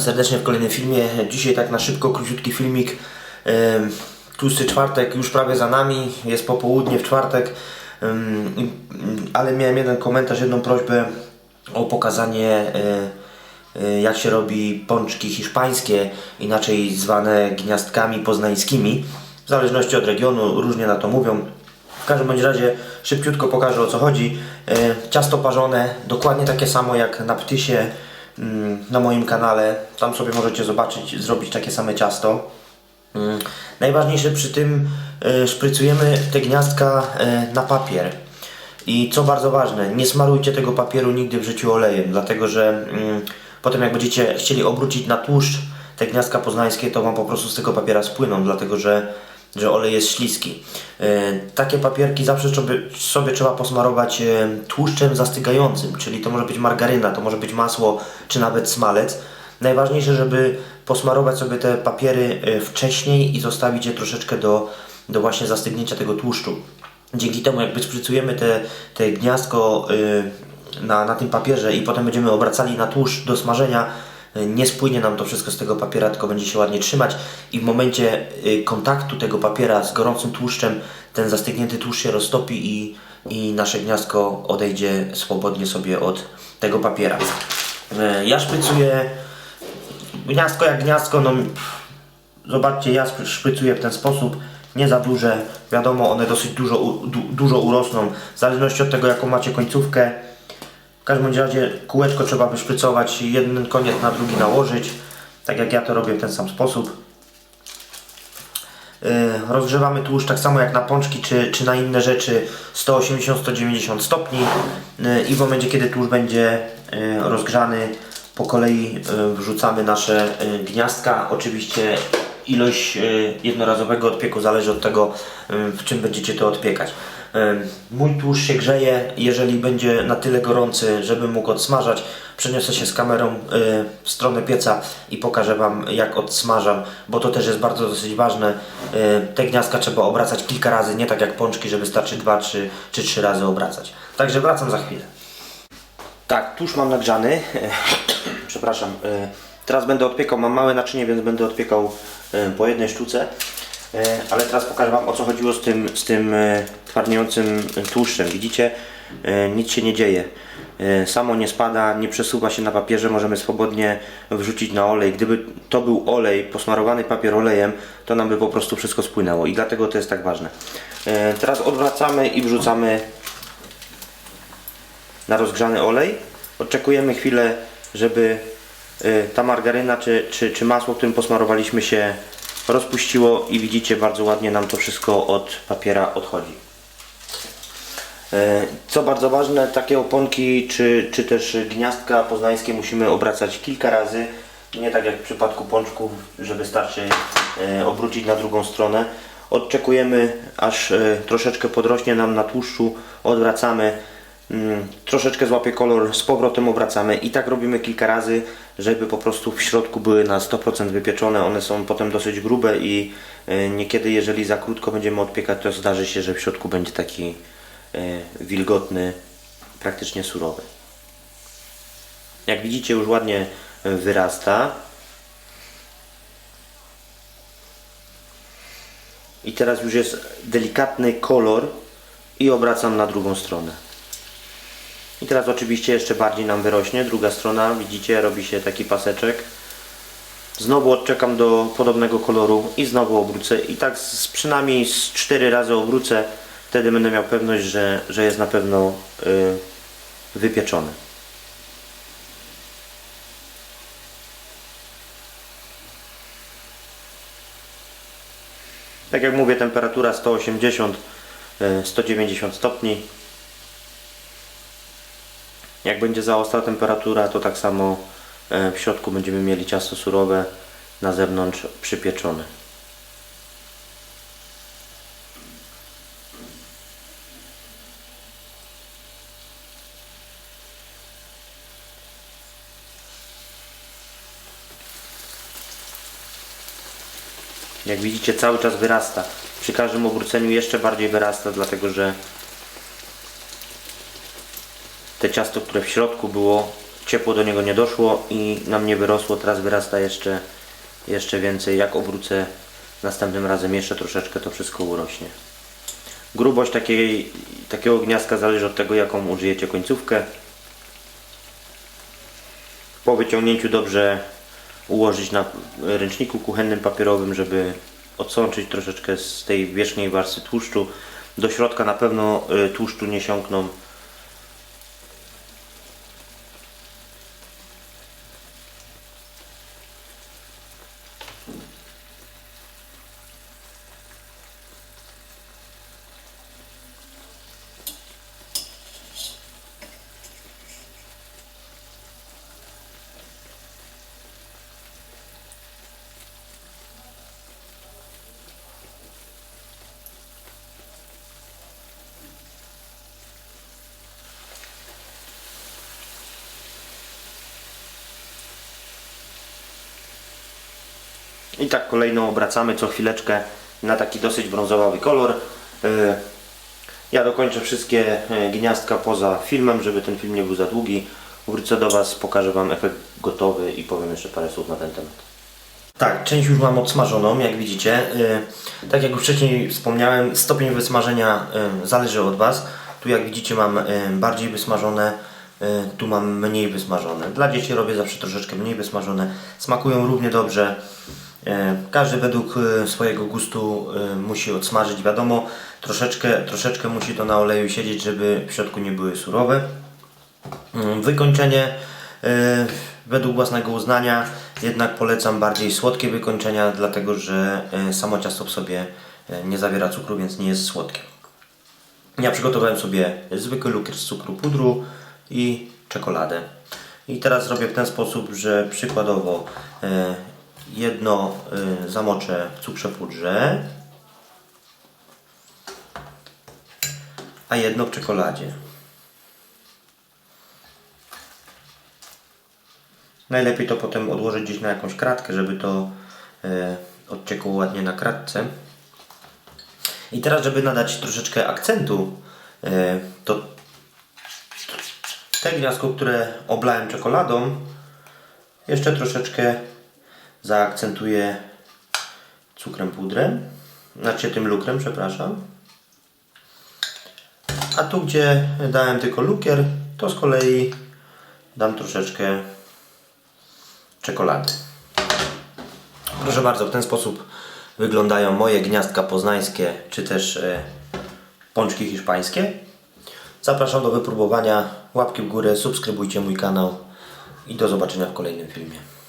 serdecznie w kolejnym filmie. Dzisiaj tak na szybko, króciutki filmik. Tłusty czwartek już prawie za nami, jest popołudnie w czwartek, ale miałem jeden komentarz, jedną prośbę o pokazanie y, y, jak się robi pączki hiszpańskie, inaczej zwane gniazdkami poznańskimi. W zależności od regionu różnie na to mówią. W każdym bądź razie szybciutko pokażę o co chodzi. E, Ciasto parzone, dokładnie takie samo jak na ptysie na moim kanale. Tam sobie możecie zobaczyć, zrobić takie same ciasto. Mm, Najważniejsze przy tym e, szprycujemy te gniazdka e, na papier. I co bardzo ważne, nie smarujcie tego papieru nigdy w życiu olejem, dlatego że mm, potem jak będziecie chcieli obrócić na tłuszcz te gniazdka poznańskie, to Wam po prostu z tego papiera spłyną, dlatego że, że olej jest śliski. E, takie papierki zawsze sobie, trzeba posmarować e, tłuszczem zastygającym, czyli to może być margaryna, to może być masło, czy nawet smalec. Najważniejsze, żeby posmarować sobie te papiery e, wcześniej i zostawić je troszeczkę do, do właśnie zastygnięcia tego tłuszczu. Dzięki temu jakby sprycujemy te, te gniazdko na, na tym papierze i potem będziemy obracali na tłuszcz do smażenia, nie spłynie nam to wszystko z tego papiera, tylko będzie się ładnie trzymać i w momencie y, kontaktu tego papiera z gorącym tłuszczem ten zastygnięty tłuszcz się roztopi i, i nasze gniazdko odejdzie swobodnie sobie od tego papiera. Y, Ja szprycuję gniazdko jak gniazdko, no Zobaczcie, ja szpry- szprycuję w ten sposób, nie za duże, wiadomo, one dosyć dużo, du, dużo urosną, w zależności od tego jaką macie końcówkę. Każdym razie kółeczko trzeba wyszprycować, jeden koniec na drugi nałożyć, tak jak ja to robię w ten sam sposób. Yy, Rozgrzewamy tłuszcz tak samo jak na pączki czy, czy na inne rzeczy 180-190 stopni Yy, i w momencie kiedy tłuszcz będzie yy, rozgrzany po kolei wrzucamy nasze gniazdka. Oczywiście ilość jednorazowego odpieku zależy od tego w czym będziecie to odpiekać. Mój tłuszcz się grzeje, jeżeli będzie na tyle gorący, żeby mógł odsmażać, przeniosę się z kamerą yy, w stronę pieca i pokażę Wam jak odsmażam, bo to też jest bardzo dosyć ważne. Yy, Te gniazdka trzeba obracać kilka razy, nie tak jak pączki, że wystarczy dwa czy, czy trzy razy obracać. Także wracam za chwilę. Tak, tłuszcz mam nagrzany. Przepraszam. e, Teraz będę odpiekał, mam małe naczynie, więc będę odpiekał e, po jednej sztuce. E, Ale teraz pokażę Wam o co chodziło z tym, z tym e, twardniejącym tłuszczem. Widzicie? E, Nic się nie dzieje. Samo nie spada, nie przesuwa się na papierze, możemy swobodnie wrzucić na olej. Gdyby to był olej, posmarowany papier olejem, to nam by po prostu wszystko spłynęło i dlatego to jest tak ważne. Teraz odwracamy i wrzucamy na rozgrzany olej. Oczekujemy chwilę, żeby ta margaryna czy, czy, czy masło, którym posmarowaliśmy się rozpuściło i widzicie bardzo ładnie nam to wszystko od papiera odchodzi. Y, Co bardzo ważne, takie oponki czy, czy też gniazdka poznańskie musimy obracać kilka razy. Nie tak jak w przypadku pączków, że wystarczy y, obrócić na drugą stronę. Odczekujemy aż y, troszeczkę podrośnie nam na tłuszczu, odwracamy Mm, troszeczkę złapie kolor, z powrotem obracamy i tak robimy kilka razy, żeby po prostu w środku były na 100% wypieczone. One są potem dosyć grube i e, niekiedy jeżeli za krótko będziemy odpiekać, to zdarzy się, że w środku będzie taki e, wilgotny, praktycznie surowy. Jak widzicie już ładnie e, wyrasta. I teraz już jest delikatny kolor i obracam na drugą stronę. I teraz oczywiście jeszcze bardziej nam wyrośnie. Druga strona, widzicie, robi się taki paseczek. Znowu odczekam do podobnego koloru i znowu obrócę. I tak z, przynajmniej z 4 razy obrócę. Wtedy będę miał pewność, że, że jest na pewno y, wypieczony. Tak jak mówię, temperatura 180 y, 190 stopni. Jak będzie za ostra temperatura, to tak samo e, w środku będziemy mieli ciasto surowe, na zewnątrz przypieczone. Jak widzicie cały czas wyrasta. Przy każdym obróceniu jeszcze bardziej wyrasta, dlatego że te ciasto, które w środku było ciepło do niego nie doszło i nam nie wyrosło, teraz wyrasta jeszcze, jeszcze więcej. Jak obrócę następnym razem jeszcze troszeczkę, to wszystko urośnie. Grubość takiej, takiego gniazdka zależy od tego, jaką użyjecie końcówkę. Po wyciągnięciu dobrze ułożyć na ręczniku kuchennym papierowym, żeby odsączyć troszeczkę z tej wierzchniej warstwy tłuszczu. Do środka na pewno y, tłuszczu nie siąkną. I tak kolejno obracamy co chwileczkę na taki dosyć brązowawy kolor. Y, Ja dokończę wszystkie y, gniazdka poza filmem, żeby ten film nie był za długi. Wrócę do Was, pokażę Wam efekt gotowy i powiem jeszcze parę słów na ten temat. Tak, część już mam odsmażoną, jak widzicie. Y, Tak jak już wcześniej wspomniałem, stopień wysmażenia zależy od Was. Tu jak widzicie mam bardziej wysmażone, tu mam mniej wysmażone. Dla dzieci robię zawsze troszeczkę mniej wysmażone. Smakują równie dobrze. E, Każdy według e, swojego gustu e, musi odsmażyć. Wiadomo, troszeczkę, troszeczkę musi to na oleju siedzieć, żeby w środku nie były surowe. Mm, Wykończenie według własnego uznania jednak polecam bardziej słodkie wykończenia, dlatego że samo ciasto w sobie nie zawiera cukru, więc nie jest słodkie. Ja przygotowałem sobie zwykły lukier z cukru pudru i czekoladę. I teraz robię w ten sposób, że przykładowo jedno e, zamoczę w cukrze pudrze, a jedno w czekoladzie. Najlepiej to potem odłożyć gdzieś na jakąś kratkę, żeby to e, odciekło ładnie na kratce. I teraz, żeby nadać troszeczkę akcentu, e, to te gniazdko, które oblałem czekoladą, jeszcze troszeczkę zaakcentuję cukrem pudrem, znaczy tym lukrem, przepraszam. A tu, gdzie dałem tylko lukier, to z kolei dam troszeczkę czekolady. Proszę bardzo, w ten sposób wyglądają moje gniazdka poznańskie, czy też e, pączki hiszpańskie. Zapraszam do wypróbowania. Łapki w górę, subskrybujcie mój kanał i do zobaczenia w kolejnym filmie.